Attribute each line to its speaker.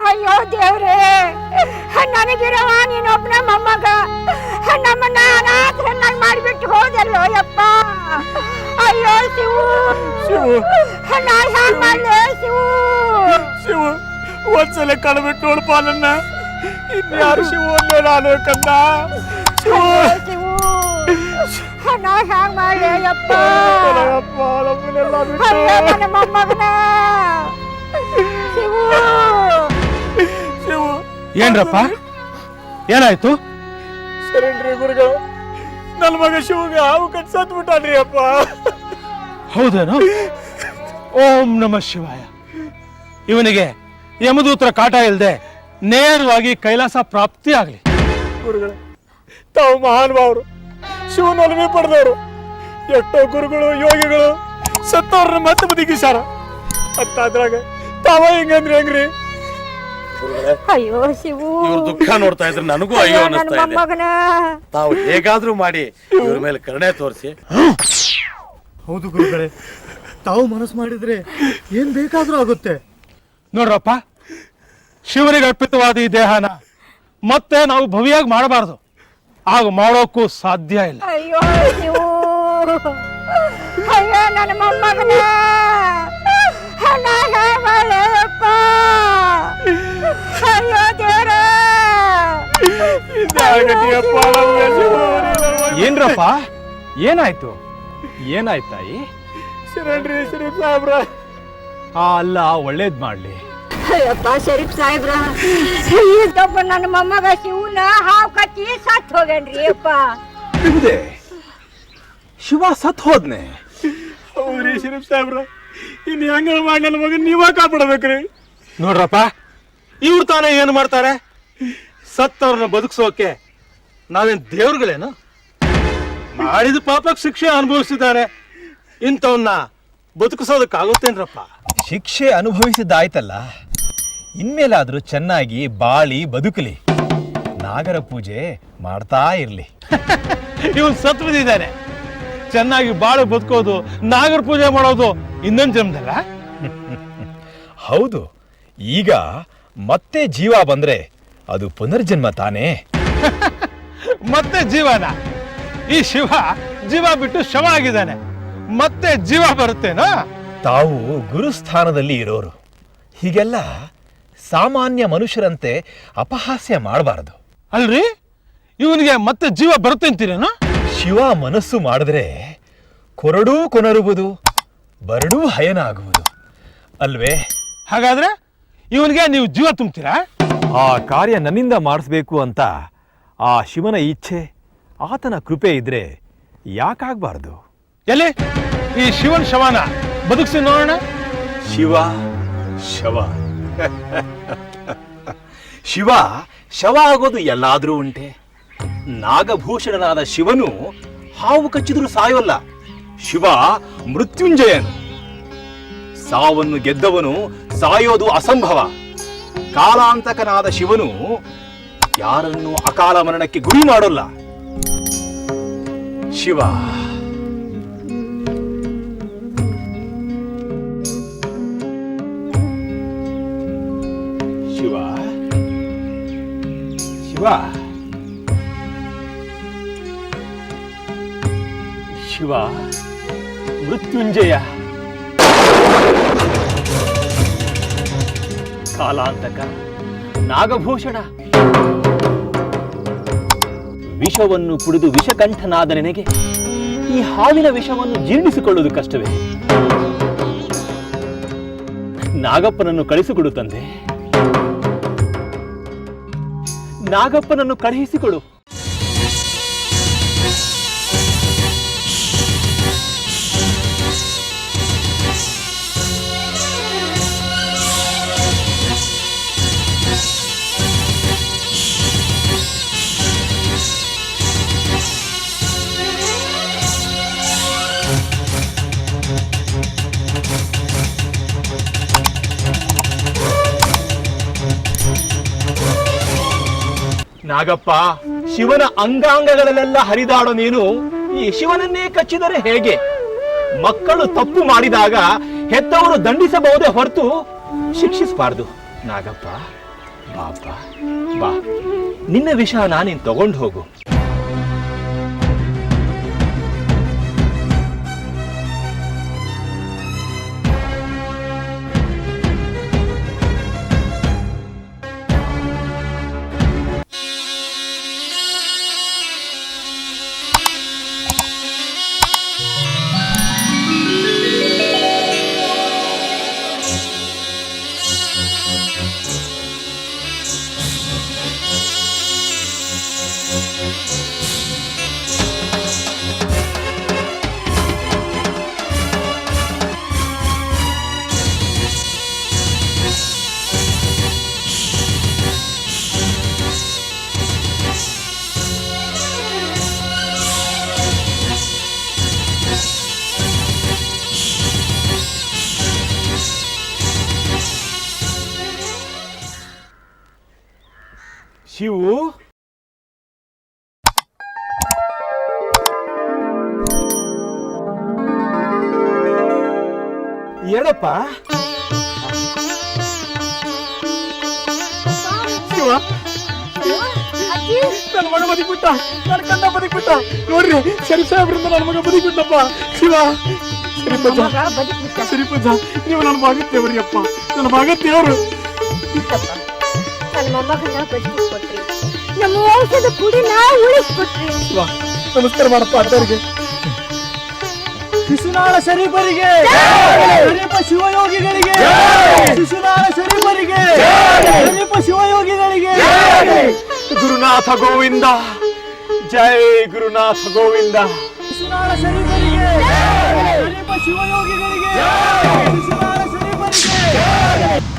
Speaker 1: ಅಯ್ಯೋ ದೇವ್ರೇ ನನಗಿರವ ನೀನೊಬ್ಬನ ಮೊಮ್ಮಗ. ನಮ್ಮನ್ನ ಅನಾಥರನ್ನಾಗಿ ಮಾಡಿಬಿಟ್ಟು ಹೋದಲ್ಲೋ ಯಪ್ಪ? ಅಯ್ಯೋ ಶಿವು.
Speaker 2: ಶಿವು.
Speaker 1: ನಾ ಹ್ಯಾಂಗ್ ಮಾಡ್ಲೆ ಶಿವು?
Speaker 2: ಶಿವ ಒಂದ್ಸಲ ಕಳ್ಬಿಟ್ಟು ನೋಡಪ್ಪ ನನ್ನ. ಇನ್ಯಾರು ಶಿವ ಒಂದೇ ನಾನು ಕಂದ ಶಿವ.
Speaker 1: ಶಿವು. ನಾ ಹ್ಯಾಂಗ್ ಮಾಡ್ಲೆ ಯಪ್ಪ? ಅಯ್ಯೋ ನನ್ನ ಮೊಮ್ಮಗನ. ಶಿವ.
Speaker 3: ಏನ್ರಪ್ಪ? ಏನಾಯ್ತು?
Speaker 2: ನನ್ನ ಮಗ ಶಿವಗ ಹಾವು ಕಟ್ ಸತ್ ಬಿಟ್ಟಾನ್ರಿ ಅಪ್ಪ.
Speaker 3: ಹೌದೇನು? ಓಂ ನಮ ಶಿವಾಯ. ಇವನಿಗೆ ಯಮದೂತ್ರ ಕಾಟ ಇಲ್ಲದೆ ನೇರವಾಗಿ ಕೈಲಾಸ ಪ್ರಾಪ್ತಿ ಆಗಲಿ.
Speaker 2: ಗುರುಗಳು ತಾವು ಮಹಾನ್ ಭಾವರು ಶಿವನ ಒಲಮೆ ಪಡೆದವರು. ಎಷ್ಟೋ ಗುರುಗಳು ಯೋಗಿಗಳು ಸತ್ತವ್ರನ್ನ ಮತ್ತೆ ಬದುಕಿಸಾರ ಅಂತ ಅದ್ರಾಗ ತಾವ ಹೆಂಗಂದ್ರೆ ಹೆಂಗ್ರಿ?
Speaker 1: ಅಯ್ಯೋ ಶಿವು.
Speaker 4: ಇವ್ರ ದುಃಖ ನೋಡ್ತಾ ಇದ್ರೆ ನನಗೂ ಅಯ್ಯೋ
Speaker 1: ನನ್ನ
Speaker 4: ಅನ್ನಿಸ್ತಾ ಇದೆ.
Speaker 1: ಮೊಮ್ಮಗನ.
Speaker 4: ತಾವು ಹೇಗಾದ್ರೂ ಮಾಡಿ ಇವ್ರ ಮೇಲೆ ಕರುಣೆ ತೋರಿಸಿ.
Speaker 5: ಹೌದು ಗುರುಗಳೇ ತಾವು ಮನಸ್ಸು ಮಾಡಿದ್ರೆ ಏನ್ ಬೇಕಾದ್ರೂ ಆಗುತ್ತೆ.
Speaker 3: ನೋಡ್ರಪ್ಪ ಶಿವನಿಗೆ ಅರ್ಪಿತವಾದ ಈ ದೇಹನ ಮತ್ತೆ ನಾವು ಭವಿಯಾಗಿ ಮಾಡಬಾರ್ದು. ಆಗ ಮಾಡೋಕ್ಕೂ ಸಾಧ್ಯ ಇಲ್ಲ.
Speaker 1: ಅಯ್ಯೋ ಶಿವು. ಅಯ್ಯೋ ನನ್ನ ಮೊಮ್ಮಗನ. ಹಣ ಹೇಳಪ್ಪ ಮಾಡ್ಲೆಯಪ್ಪ? ಅಯ್ಯೋ ದೇವ್ರೇ
Speaker 3: ಏನ್ರಪ್ಪ? ಏನಾಯ್ತು? ಏನಾಯ್ತಾಯಿ
Speaker 2: ಶರಣ್ರಿ ಶರೀಫ್ ಸಾಹೇಬ್ರ
Speaker 3: ಆ ಅಲ್ಲ ಒಳ್ಳೇದ್ ಮಾಡ್ಲಿ.
Speaker 1: ಅಯ್ಯಪ್ಪ ಶರೀಫ್ ಸಾಹೇಬ್ರ. ಇದ್ದೊಬ್ಬ ನನ್ನ ಮೊಮ್ಮಗ ಶಿವನ ಹಾವು ಕಚ್ಚಿ ಸತ್ ಹೋಗೇನ್ರಿ ಅಪ್ಪ
Speaker 6: ಹೌದೇ ಶಿವ ಸತ್ ಹೋದ್ನೆ?
Speaker 2: ಹೌದ್ರಿ ಶರೀಫ್ ಸಾಹೇಬ್ರ. ಇನ್ ಹೆಂಗ ಮಾಡಿ ನನ್ನ ಮಗನ್ ನೀವ ಕಾಪಾಡ್ಬೇಕ್ರಿ.
Speaker 3: ನೋಡ್ರಪ್ಪ ಇವ್ರು ತಾನೇ ಏನು ಮಾಡ್ತಾರೆ? ಸತ್ತವ್ರನ್ನ ಬದುಕಿಸೋಕೆ ನಾವೇನ್ ದೇವ್ರುಗಳೇನು? ಮಾಡಿದ ಪಾಪಕ್ಕೆ ಶಿಕ್ಷೆ ಅನುಭವಿಸಿದ್ದಾರೆ. ಇಂಥವನ್ನ ಬದುಕಿಸೋದಕ್ಕಾಗುತ್ತೇನ್ರಪ್ಪ?
Speaker 6: ಶಿಕ್ಷೆ ಅನುಭವಿಸಿದ್ದಾಯ್ತಲ್ಲ. ಇನ್ಮೇಲಾದ್ರೂ ಚೆನ್ನಾಗಿ ಬಾಳಿ ಬದುಕಲಿ. ನಾಗರ ಪೂಜೆ ಮಾಡ್ತಾ ಇರ್ಲಿ.
Speaker 3: ಇವನ್ ಸತ್ ಚೆನ್ನಾಗಿ ಬಾಳು ಬದುಕೋದು ನಾಗರ ಪೂಜೆ ಮಾಡೋದು ಇನ್ನೊಂದು ಜನ್ಮದಲ್ಲ?
Speaker 6: ಹೌದು. ಈಗ ಮತ್ತೆ ಜೀವ ಬಂದ್ರೆ ಅದು ಪುನರ್ಜನ್ಮ ತಾನೇ?
Speaker 3: ಮತ್ತೆ ಜೀವನ. ಈ ಶಿವ ಜೀವ ಬಿಟ್ಟು ಶವ ಆಗಿದ್ದಾನೆ. ಮತ್ತೆ ಜೀವ ಬರುತ್ತೇನೋ?
Speaker 6: ತಾವು ಗುರುಸ್ಥಾನದಲ್ಲಿ ಇರೋರು. ಹೀಗೆಲ್ಲ ಸಾಮಾನ್ಯ ಮನುಷ್ಯರಂತೆ ಅಪಹಾಸ್ಯ ಮಾಡಬಾರದು.
Speaker 3: ಅಲ್ರಿ? ಇವನಿಗೆ ಮತ್ತೆ ಜೀವ ಬರುತ್ತೆ ಅಂತೀರೇನೋ?
Speaker 6: ಶಿವ ಮನಸ್ಸು ಮಾಡಿದ್ರೆ ಕೊರಡೂ ಕೊನರುವುದು ಬರಡೂ ಹಯನ ಆಗುವುದು ಅಲ್ವೇ?
Speaker 3: ಹಾಗಾದ್ರೆ ಇವನಿಗೆ ನೀವು ಜೀವ ತುಂಬ್ತೀರಾ?
Speaker 6: ಆ ಕಾರ್ಯ ನನ್ನಿಂದ ಮಾಡಿಸ್ಬೇಕು ಅಂತ ಆ ಶಿವನ ಇಚ್ಛೆ ಆತನ ಕೃಪೆ ಇದ್ರೆ ಯಾಕಾಗಬಾರ್ದು?
Speaker 3: ಎಲ್ಲಿ? ಈ ಶಿವನ್ ಶವನ? ಬದುಕಿಸಿ ನೋಡೋಣ.
Speaker 6: ಶಿವ ಶವ. ಶಿವ ಶವ ಆಗೋದು ಎಲ್ಲಾದ್ರೂ ಉಂಟೆ. ನಾಗಭೂಷಣನಾದ ಶಿವನು ಹಾವು ಕಚ್ಚಿದ್ರು ಸಾಯೋಲ್ಲ. ಶಿವ ಮೃತ್ಯುಂಜಯನು. ಸಾವನ್ನು ಗೆದ್ದವನು ಸಾಯೋದು ಅಸಂಭವ. ಕಾಲಾಂತಕನಾದ ಶಿವನು ಯಾರನ್ನು ಅಕಾಲ ಮರಣಕ್ಕೆ ಗುರಿ ಮಾಡೋಲ್ಲ. ಶಿವ. ಶಿವ. ಶಿವ. ಶಿವ. ಮೃತ್ಯುಂಜಯ. ಕಾಲಾಂತಕ ನಾಗಭೂಷಣ. ವಿಷವನ್ನು ಕುಡಿದು ವಿಷಕಂಠನಾದ ನಿನಗೆ ಈ ಹಾವಿನ ವಿಷವನ್ನು ಜೀರ್ಣಿಸಿಕೊಳ್ಳುವುದು ಕಷ್ಟವೇ? ನಾಗಪ್ಪನನ್ನು ಕಳಿಸಿಕೊಡು ತಂದೆ. ನಾಗಪ್ಪನನ್ನು ಕಳುಹಿಸಿಕೊಡು. ನಾಗಪ್ಪ, ಶಿವನ ಅಂಗಾಂಗಗಳಲ್ಲೆಲ್ಲ ಹರಿದಾಡೋ ನೀನು ಈ ಶಿವನನ್ನೇ ಕಚ್ಚಿದರೆ ಹೇಗೆ? ಮಕ್ಕಳು ತಪ್ಪು ಮಾಡಿದಾಗ ಹೆತ್ತವರು ದಂಡಿಸಬಹುದೇ ಹೊರತು ಶಿಕ್ಷಿಸಬಾರದು. ನಾಗಪ್ಪ ಬಾಪ ಬಾ. ನಿನ್ನ ವಿಷಯ ನಾನೇನು ತಗೊಂಡು ಹೋಗು. ಶಿವು ಎಡಪ್ಪ
Speaker 2: ಶಿವ ನನ್ನ ಮಗ ಬದುಕ್ಬಿಟ್ಟ ನನ್ನ ಕಂದ ಬದುಕ್ಬಿಟ್ಟ ನೋಡ್ರಿ ಶರೀಫ್ ಸಾಹೇಬ್ರಿಂದ ನನ್ನ ಮಗ ಬದುಕ್ಬಿಟ್ಟಪ್ಪ ಶಿವ
Speaker 1: ಬದುಕ್ಬಿಟ್ಟ
Speaker 2: ಶರೀಫಜ್ಜ ನೀವು ನನ್ನ ಮಗ ದೇವ್ರಿ ಅಪ್ಪ ನನ್ನ ಮಗ ದೇವ್ರು
Speaker 1: ನನ್ನ ಮೊಮ್ಮಗನ್ನ ಬದುಕಿಸ್ಕೊಟ್ರಿ. ನಮ್ಮ ವಂಶದ ಕುಡಿನ ಉಳಿಸ್ಕೊಟ್ರಿ.
Speaker 2: ಶಿವ ನಮಸ್ಕಾರ ಮಾಡಪ್ಪ ಅದ್ದವ್ರಿಗೆ
Speaker 5: ಶಿಶುನಾಳ ಶರೀಫರಿಗೆ. ಶರೀಫ ಶಿವಯೋಗಿಗಳಿಗೆ. ಶಿಶುನಾಳ ಶರೀಫರಿಗೆ. ಶರೀಫ ಶಿವಯೋಗಿಗಳಿಗೆ.
Speaker 2: ಗುರುನಾಥ ಗೋವಿಂದ. ಜೈ ಗುರುನಾಥ ಗೋವಿಂದ.
Speaker 5: ಶಿಶುನಾಳ ಶರೀಫರಿಗೆ. ಶರೀಫ ಶಿವಯೋಗಿಗಳಿಗೆ. ಶಿಶುನಾಳ ಶರೀಫರಿಗೆ.